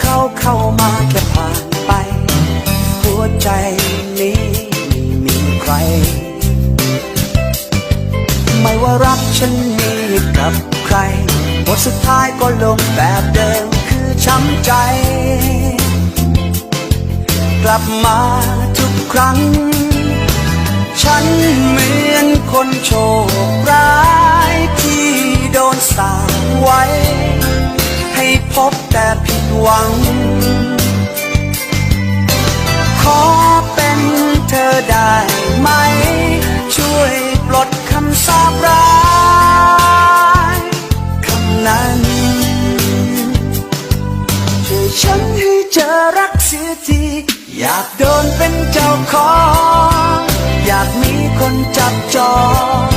เขาเข้ามาแค่ผ่านไป หัวใจนี้มีใคร ไม่ว่ารักฉันมีกับใครบทสุดท้ายก็ลงแบบเดิมคือช้ำใจ กลับมาทุกครั้ง ฉันเหมือนคนโชคร้ายที่โดนสาวไว้ หวัง ขอเป็นเธอได้ไหม ช่วยปลดคำสาปร้ายคำนั้นช่วยฉันให้เจอรักเสียที อยากโดนเป็นเจ้าของ อยากมีคนจับจอง